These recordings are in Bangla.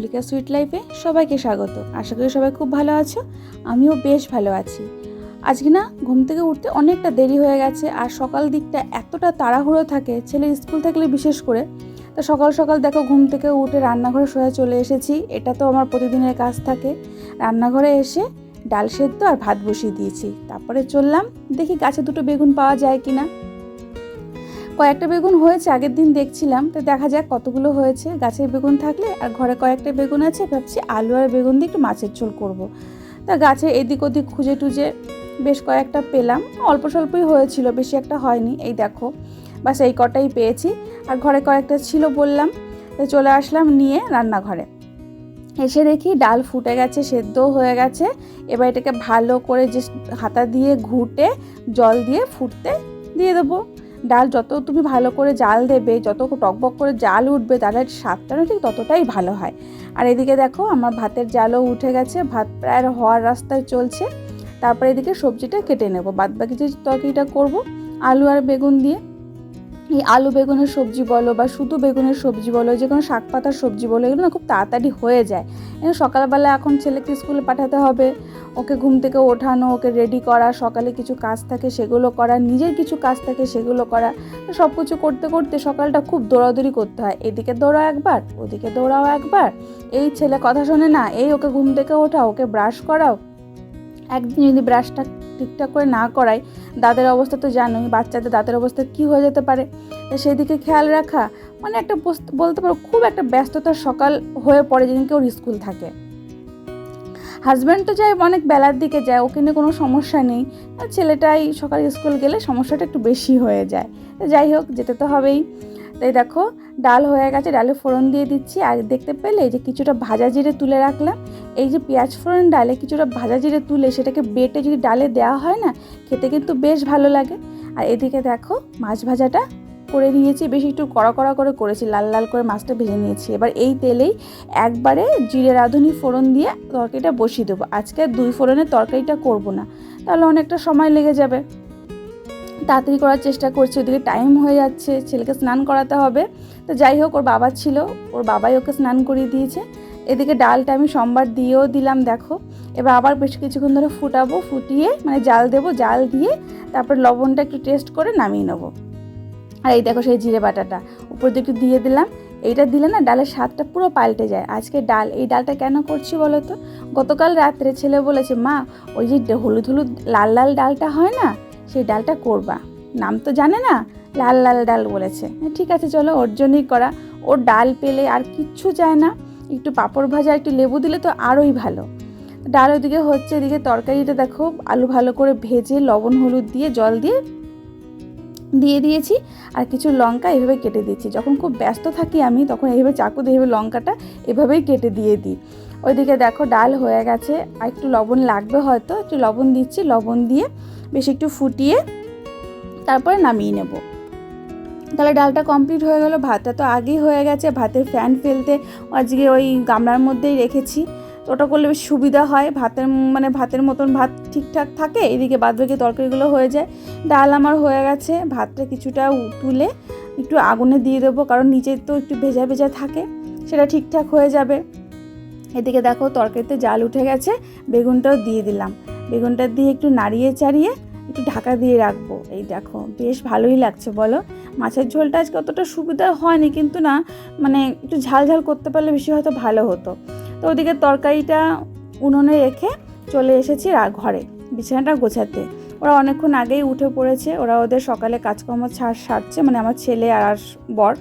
মল্লিকা সুইট লাইফে সবাইকে স্বাগত। আশা করি সবাই খুব ভালো আছো। আমিও বেশ ভালো আছি। আজকে না ঘুম থেকে উঠতে অনেকটা দেরি হয়ে গেছে আর সকাল দিকটা এতটা তাড়াহুড়ো থাকে, ছেলে স্কুল থাকলে বিশেষ করে। তো সকাল সকাল দেখো ঘুম থেকে উঠে রান্নাঘরে সোজা চলে এসেছি। এটা তো আমার প্রতিদিনের কাজ থাকে। রান্নাঘরে এসে ডাল সেদ্ধ আর ভাত বসিয়ে দিয়েছি। তারপরে চললাম, দেখি গাছে দুটো বেগুন পাওয়া যায় কিনা। কয়েকটা বেগুন হয়েছে, আগের দিন দেখছিলাম। তো দেখা যাক কতগুলো হয়েছে। গাছের বেগুন থাকলে আর ঘরে কয়েকটা বেগুন আছে, ভাবছি আলু আর বেগুন দিয়ে একটু মাছের ঝোল করব। তা গাছে এদিক ওদিক খুঁজে টুজে বেশ কয়েকটা পেলাম। অল্প স্বল্পই হয়েছিল, বেশি একটা হয়নি। এই দেখো, বাস এই কটাই পেয়েছি। আর ঘরে কয়েকটা ছিল বললাম, তো চলে আসলাম নিয়ে রান্নাঘরে। এসে দেখি ডাল ফুটে গেছে, সেদ্ধও হয়ে গেছে। এবার এটাকে ভালো করে যে হাতা দিয়ে ঘুটে, জল দিয়ে ফুটতে দিয়ে দেবো। ডাল যত তুমি ভালো করে জাল দেবে, যত টকবক করে জাল উঠবে, ডালের স্বাদটা ঠিক ততটাই ভালো হয়। আর এদিকে দেখো, আমার ভাতের জালও উঠে গেছে, ভাত প্রায় হওয়ার রাস্তায় চলছে। তারপরে এদিকে সবজিটা কেটে নেব। বাদবাকি যে তরকারিটা করব, আলু আর বেগুন দিয়ে। এই আলু বেগুনের সবজি বলো বা শুধু বেগুনের সবজি বলো, যে কোনো শাক পাতার সবজি বলো, এগুলো না খুব তাড়াতাড়ি হয়ে যায়। সকালবেলা এখন ছেলেকে স্কুলে পাঠাতে হবে, ওকে ঘুম থেকে ওঠানো, ওকে রেডি করা, সকালে কিছু কাজ থাকে সেগুলো করা, নিজের কিছু কাজ থাকে সেগুলো করা সব কিছু করতে করতে সকালটা খুব দৌড়াদৌড়ি করতে হয়। এদিকে দৌড়াও একবার, ওদিকে দৌড়াও একবার। এই ছেলে কথা শোনে না, এই ওকে ঘুম থেকে ওঠাও, ওকে ব্রাশ করাও। একদিন যদি ব্রাশটা ঠিকঠাক করে না করাই দাঁতের অবস্থা তো জানোই, বাচ্চাদের দাঁতের অবস্থা কি হয়ে যেতে পারে? তো সেদিকে খেয়াল রাখা মানে একটা বলতে পারো খুব একটা ব্যস্ততার সকাল হয়ে পড়ে যেদিনকে ওর স্কুল থাকে। হাজব্যান্ড তো যায় অনেক বেলার দিকে যায়, ওকে নিয়ে কোনো সমস্যা নেই। ছেলেটাই সকালে স্কুল গেলে সমস্যাটা একটু বেশি হয়ে যায়। যাই হোক, যেতে তো হবেই। তাই দেখো, ডাল হয়ে গেছে, ডালে ফোড়ন দিয়ে দিচ্ছি। আর দেখতে পেলে যে কিছুটা ভাজা জিরে তুলে রাখলাম। এই যে পেঁয়াজ ফোড়ন ডালে কিছুটা ভাজা জিরে তুলে সেটাকে বেটে যদি ডালে দেওয়া হয় না, খেতে কিন্তু বেশ ভালো লাগে। আর এদিকে দেখো, মাছ ভাজাটা করে নিয়েছি, বেশি একটু কড়া কড়া করে করেছি, লাল লাল করে মাছটা ভেজে নিয়েছি। এবার এই তেলেই একবারে জিরে রাঁধুনি ফোড়ন দিয়ে তরকারিটা বসিয়ে দেবো। আজকে দুই ফোড়নের তরকারিটা করব না, তাহলে অনেকটা সময় লেগে যাবে। তাড়াতাড়ি করার চেষ্টা করছি, ওদিকে টাইম হয়ে যাচ্ছে, ছেলেকে স্নান করাতে হবে। তো যাই হোক, ওর বাবা ছিল, ওর বাবাই ওকে স্নান করিয়ে দিয়েছে। এদিকে ডালটা আমি সোমবার দিয়েও দিলাম, দেখো। এবার আবার বেশ কিছুক্ষণ ধরে ফুটাবো, ফুটিয়ে মানে জাল দেবো, জাল দিয়ে তারপর লবণটা একটু টেস্ট করে নামিয়ে নেব। আর এই দেখো সেই জিরে বাটাটা, উপর দিয়ে একটু দিয়ে দিলাম। এইটা দিলে না ডালের স্বাদটা পুরো পাল্টে যায়। আজকে ডাল, এই ডালটা কেন করছি বলো তো? গতকাল রাত্রে ছেলে বলেছে, মা, ওই যে হলুদ হলুদ লাল লাল ডালটা হয় না সেই ডালটা করবা। নাম তো জানে না? লাল লাল ডাল বলেছে। ঠিক আছে, চলো ওর জন্যই করা। ওর ডাল পেলে আর কিচ্ছু চায় না। একটু পাঁপড় ভাজা, একটু লেবু দিলে তো আরোই ভালো। ডাল ওদিকে হচ্ছে, এদিকে তরকারিটা দেখো, আলু ভালো করে ভেজে লবণ, হলুদ দিয়ে জল দিয়ে দিয়ে দিয়েছি আর কিছু লঙ্কা এভাবে কেটে দিয়েছি যখন খুব ব্যস্ত থাকি আমি, তখন এইভাবে চাকু দিয়ে লঙ্কাটা এভাবেই কেটে দিয়ে দিই। ওইদিকে দেখো ডাল হয়ে গেছে। আর একটু লবণ লাগবে হয়তো, একটু লবণ দিচ্ছি। লবণ দিয়ে বেশ একটু ফুটিয়ে তারপরে নামিয়ে নেব। তাহলে ডালটা কমপ্লিট হয়ে গেল। ভাতটা তো আগেই হয়ে গেছে। ভাতের ফ্যান ফেলতে আজকে ওই গামলার মধ্যেই রেখেছি। ওটা করলে বেশ সুবিধা হয়। ভাতের মানে ভাতের মতন ভাত ঠিকঠাক থাকে, এদিকে বাদবাকি তরকারিগুলো হয়ে যায়। ডাল আমার হয়ে গেছে, ভাতটা কিছুটা তুলে একটু আগুনে দিয়ে দেবো, কারণ নিচে তো একটু ভেজা ভেজা থাকে, সেটা ঠিকঠাক হয়ে যাবে। এদিকে দেখো তরকারিতে জাল উঠে গেছে, বেগুনটাও দিয়ে দিলাম। বেগুনটা দিয়ে একটু নাড়িয়ে চাড়িয়ে একটু ঢাকা দিয়ে রাখব। এই দেখো, বেশ ভালোই লাগছে বলো। মাছের ঝোলটা আজকে অতটা সুবিধা হয়নি, কিন্তু না মানে একটু ঝাল ঝাল করতে পারলে বেশি হয়তো ভালো হতো। তো ওদিকে তরকারিটা উনুনে রেখে চলে এসেছি ঘরে, বিছানাটা গোছাতে। ওরা অনেকক্ষণ আগেই উঠে পড়েছে, ওরা ওদের সকালে কাজকর্ম ছাড় সারছে মানে আমার ছেলে আর বর।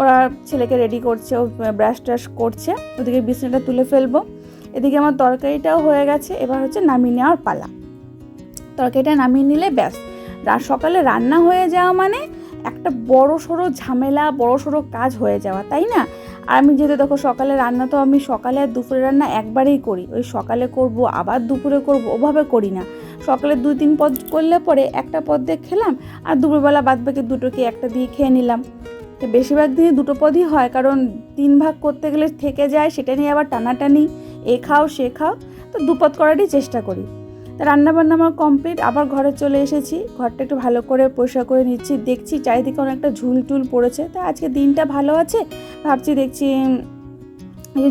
ওরা ছেলেকে রেডি করছে, ও ব্রাশ ট্রাশ করছে। ওদিকে বিছানাটা তুলে ফেলব। এদিকে আমার তরকারিটাও হয়ে গেছে, এবার হচ্ছে নামিয়ে নেওয়ার পালা। তরকারিটা নামিয়ে নিলে ব্যাস। সকালে রান্না হয়ে যাওয়া মানে একটা বড় সড়ো ঝামেলা বড় সড়ো কাজ হয়ে যাওয়া, তাই না? আর আমি যেহেতু দেখো সকালে রান্না, তো আমি সকালে আর দুপুরে রান্না একবারেই করি। ওই সকালে করব, আবার দুপুরে করব, ওভাবে করি না। সকালে দুই তিন পদ করলে পরে একটা পদ দিয়ে খেলাম, আর দুপুরবেলা বাদ বাকি দুটোকে একটা দিয়ে খেয়ে নিলাম। তো বেশিরভাগ দিনই দুটো পদই হয়, কারণ তিন ভাগ করতে গেলে থেকে যায়, সেটা নিয়ে আবার টানাটানি, এ খাও, সে খাও, তো দুপদ করারই চেষ্টা করি। তা রান্নাবান্না আমার কমপ্লিট, আবার ঘরে চলে এসেছি। ঘরটা একটু ভালো করে পরিষ্কার করে নিচ্ছি। দেখছি চারিদিকে অনেকটা ঝুল টুল পড়েছে। তা আজকে দিনটা ভালো আছে? ভাবছি দেখছি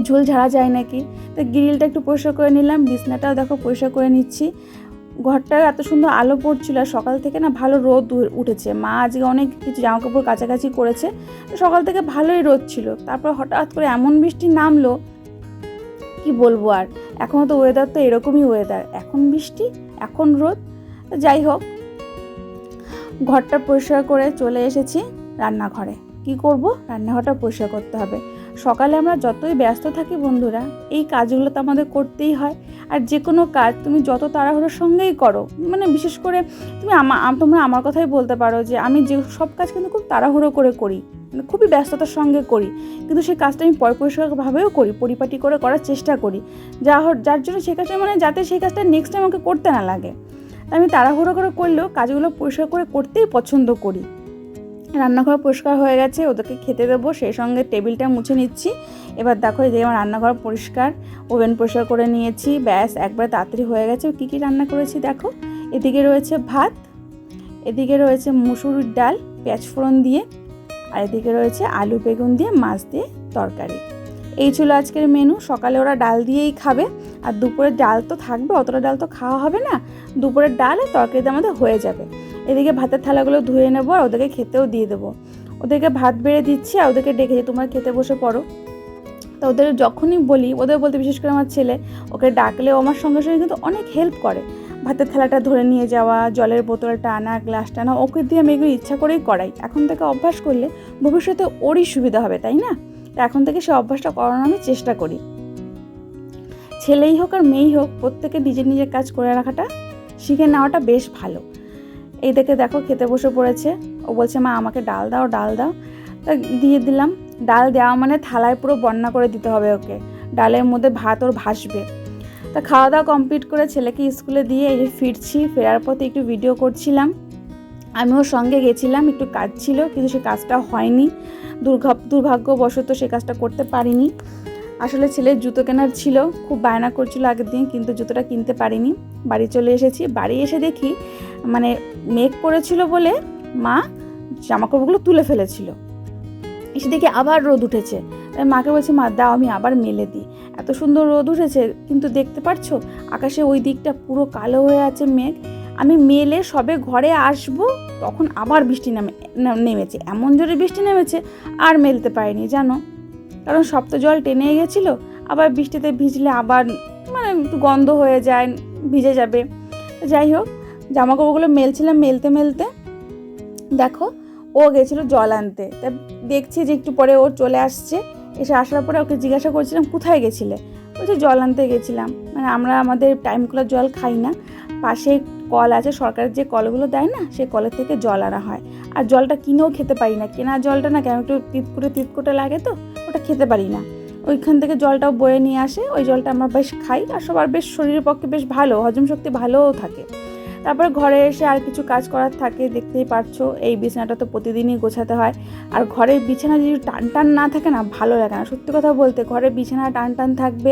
ঝোল ঝাড়া যায় নাকি? তো গ্রিলটা একটু পরিষ্কার করে নিলাম। বিছনাটাও দেখো পরিষ্কার করে নিচ্ছি। ঘরটা এত সুন্দর আলো পড়ছিল, আর সকাল থেকে না ভালো রোদ উঠেছে। মা আজকে অনেক কিছু জামা কাপড় কাছাকাছি করেছে সকাল থেকে ভালোই রোদ ছিল। তারপর হঠাৎ করে এমন বৃষ্টি নামলো কি বলব আর? এখনও তো ওয়েদার তো এরকমই ওয়েদার এখন বৃষ্টি, এখন রোদ। যাই হোক, ঘরটা পরিষ্কার করে চলে এসেছি রান্নাঘরে। কি করব? রান্নাঘরটা পরিষ্কার করতে হবে। সকালে আমরা যতই ব্যস্ত থাকি বন্ধুরা, এই কাজগুলো তো আমাদের করতেই হয়। আর যে কোনো কাজ তুমি যত তাড়াহুড়োর সঙ্গেই করো মানে বিশেষ করে তুমি তোমরা আমার কথাই বলতে পারো যে আমি যে সব কাজ কিন্তু খুব তাড়াহুড়ো করে করি। মানে খুবই ব্যস্ততার সঙ্গে করি। কিন্তু সেই কাজটা আমি পরিষ্কারভাবেও করি, পরিপাটি করে করার চেষ্টা করি। যা যার জন্য সেই কাজটা মানে যাতে সেই কাজটা নেক্সট টাইম আমাকে করতে না লাগে। আমি তাড়াহুড়ো করে করলেও কাজগুলো পরিষ্কার করে করতেই পছন্দ করি। রান্নাঘর পরিষ্কার হয়ে গেছে, ওদেরকে খেতে দেবো, সেই সঙ্গে টেবিলটা মুছে নিচ্ছি। এবার দেখো যে আমার রান্নাঘর পরিষ্কার, ওভেন পরিষ্কার করে নিয়েছি, ব্যাস, একবার তাড়াতাড়ি হয়ে গেছে। কী কী রান্না করেছি দেখো? এদিকে রয়েছে ভাত, এদিকে রয়েছে মুসুরির ডাল, পেঁয়াজ ফোড়ন দিয়ে। আর এদিকে রয়েছে আলু বেগুন দিয়ে, মাছ দিয়ে তরকারি। এই ছিল আজকের মেনু সকালে ওরা ডাল দিয়েই খাবে। আর দুপুরের ডাল তো থাকবে, অতটা ডাল তো খাওয়া হবে না। দুপুরের ডাল তরকারিতে আমাদের হয়ে যাবে। এদিকে ভাতের থালাগুলো ধুয়ে নেব আর ওদেরকে খেতেও দিয়ে দেবো। ওদেরকে ভাত বেড়ে দিচ্ছি আর ওদেরকে ডেকেছি। তোমার খেতে বসে পড়ো। তো ওদের যখনই বলি, ওদের বলতে বিশেষ করে আমার ছেলে, ওকে ডাকলে আমার সঙ্গে সঙ্গে কিন্তু অনেক হেল্প করে। ভাতের থালাটা ধরে নিয়ে যাওয়া, জলের বোতলটা আনা গ্লাসটা আনা ওকে দিয়ে আমি এগুলো ইচ্ছা করেই করাই। এখন থেকে অভ্যাস করলে ভবিষ্যতে ওরই সুবিধা হবে, তাই না? এখন থেকে সে অভ্যাসটা করানোর আমি চেষ্টা করি। ছেলেই হোক আর মেয়েই হোক, প্রত্যেকে নিজের নিজের কাজ করে রাখাটা, শিখে নেওয়াটা বেশ ভালো। এই দেখে দেখো খেতে বসে পড়েছে। ও বলছে, মা, আমাকে ডাল দাও ডাল দাও। তা দিয়ে দিলাম। ডাল দেওয়া মানে থালায় পুরো বন্যা করে দিতে হবে ওকে। ডালের মধ্যে ভাত ওর ভাসবে। তা খাওয়া দাওয়া কমপ্লিট করে ছেলেকে স্কুলে দিয়ে এই ফিরছি, ফেরার পথে একটু ভিডিও করছিলাম। আমি ওর সঙ্গে গেছিলাম, একটু কাজ ছিল, কিন্তু সে কাজটা হয়নি। দুর্ঘ দুর্ভাগ্যবশত সে কাজটা করতে পারিনি। আসলে ছেলের জুতো কেনার ছিল, খুব বায়না করছিল আগের দিন, কিন্তু জুতোটা কিনতে পারিনি। বাড়ি চলে এসেছি, বাড়ি এসে দেখি মানে মেঘ পড়েছিল বলে মা জামাকাপড়গুলো তুলে ফেলেছিল। এসে দেখি আবার রোদ উঠেছে। মাকে বলছি, মা, দাও, আমি আবার মেলে দিই। এত সুন্দর রোদ উঠেছে, কিন্তু দেখতে পাচ্ছো আকাশে ওই দিকটা পুরো কালো হয়ে আছে মেঘ। আমি মেলে সবে ঘরে আসব, তখন আবার বৃষ্টি নামে নেমেছে। এমন জোরে বৃষ্টি নেমেছে, আর মেলতে পারিনি, জানো? কারণ সব তো জল টেনে গেছিল, আবার বৃষ্টিতে ভিজলে আবার মানে একটু গন্ধ হয়ে যায়, ভিজে যাবে। যাই হোক জামা কাপড়গুলো মেলছিলাম মেলতে মেলতে। দেখো, ও গেছিল জল আনতে। তা দেখছি যে একটু পরে ও চলে আসছে। এসে আসার পরে ওকে জিজ্ঞাসা করছিলাম, কোথায় গেছিলে? বলছে, জল আনতে গেছিলাম। মানে আমরা আমাদের টাইম টাইমগুলো জল খাই না। পাশে কল আছে সরকারের যে কলগুলো দেয় না সেই কলের থেকে জল আনা হয়। আর জলটা কিনেও খেতে পারি না। কেনা জলটা না কেমন একটু তিতকুটে তিতকুটে লাগে তো, ওটা খেতে পারি না। ওইখান থেকে জলটাও বয়ে নিয়ে আসে, ওই জলটা আমরা বেশ খাই। আর সবার বেশ শরীরের পক্ষে বেশ ভালো, হজম শক্তি ভালোও থাকে। তারপরে ঘরে এসে আর কিছু কাজ করার থাকে, দেখতেই পারছ, এই বিছানাটা তো প্রতিদিনই গোছাতে হয়। আর ঘরের বিছানা যদি টান টান না থাকে না, ভালো লাগে না। সত্যি কথা বলতে, ঘরের বিছানা টান টান থাকবে,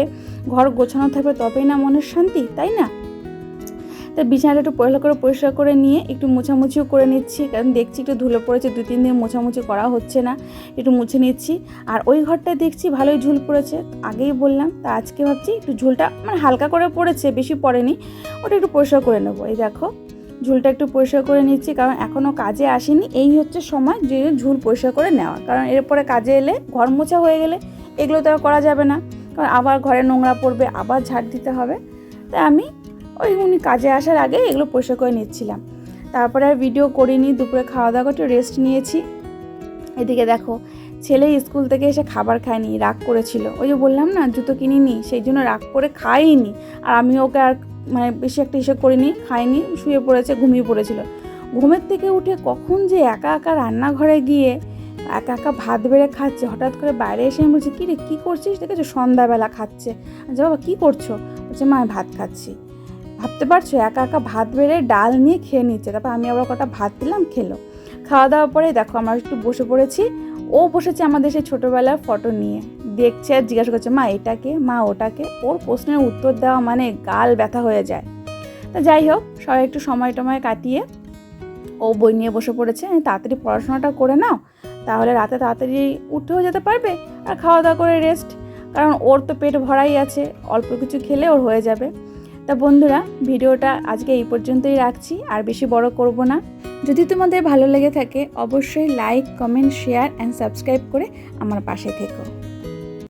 ঘর গোছানো থাকবে, তবেই না মনের শান্তি, তাই না? তাই বিছানাটা একটু পয়লা করে পরিষ্কার করে নিয়ে একটু মোছামুছিও করে নিচ্ছি, কারণ দেখছি একটু ধুলো পড়েছে দু তিন দিন মোছামুছি করা হচ্ছে না, একটু মুছে নিচ্ছি। আর ওই ঘরটায় দেখছি ভালোই ঝুল পড়েছে, আগেই বললাম, তা আজকে ভাবছি একটু ঝুলটা মানে হালকা করে পড়েছে, বেশি পড়েনি, ওটা একটু পরিষ্কার করে নেব। এই দেখো, ঝুলটা একটু পরিষ্কার করে নিচ্ছি, কারণ এখনও কাজে আসেনি, এই হচ্ছে সময় যে ঝুল পরিষ্কার করে নেওয়া, কারণ এরপরে কাজে এলে ঘর মোছা হয়ে গেলে এগুলো তো আর করা যাবে না, কারণ আবার ঘরে নোংরা পড়বে, আবার ঝাড় দিতে হবে, তাই আমি ওই উনি কাজে আসার আগে এগুলো পরিষ্কার করে নিচ্ছিলাম। তারপরে আর ভিডিও করিনি, দুপুরে খাওয়া দাওয়া করে রেস্ট নিয়েছি। এদিকে দেখো, ছেলে স্কুল থেকে এসে খাবার খায়নি, রাগ করেছিল। ওই যে বললাম না, জুতো কিনিনি, সেই জন্য রাগ করে খাইনি আর আমি ওকে আর মানে বেশি একটা হিসেব করিনি খাইনি শুয়ে পড়েছে, ঘুমিয়ে পড়েছিল। ঘুমের থেকে উঠে কখন যে একা একা রান্নাঘরে গিয়ে একা একা ভাত বেড়ে খাচ্ছে, হঠাৎ করে বাইরে এসে আমি বলছি কী রে কী করছিস? দেখেছ, সন্ধ্যাবেলা খাচ্ছে। আচ্ছা বাবা, কী করছ? বলছে, মা ভাত খাচ্ছি। ভাবতে পারছ? একা একা ভাত বেড়ে ডাল নিয়ে খেয়ে নিচ্ছে। তারপর আমি আবার কটা ভাত দিলাম, খেলো। খাওয়া দাওয়ার পরে দেখো আমরা একটু বসে পড়েছি। ও বসেছে আমাদের সেই ছোটোবেলার ফটো নিয়ে। দেখছে আর জিজ্ঞাসা করছে, মা এটাকে মা ওটাকে ওর প্রশ্নের উত্তর দেওয়া মানে গাল ব্যথা হয়ে যায়। তা যাই হোক, সবাই একটু সময় টময় কাটিয়ে ও বই নিয়ে বসে পড়েছে। "এই তাড়াতাড়ি পড়াশোনাটা করে নাও, তাহলে রাতে তাড়াতাড়ি উঠেও যেতে পারবে আর খাওয়া দাওয়া করে রেস্ট কারণ ওর তো পেট ভরাই আছে, অল্প কিছু খেলে ওর হয়ে যাবে। তা বন্ধুরা, ভিডিওটা আজকে এই পর্যন্তই রাখছি, আর বেশি বড় করব না। যদি তোমাদের ভালো লেগে থাকে, অবশ্যই like comment share and subscribe করে আমার পাশে থেকো।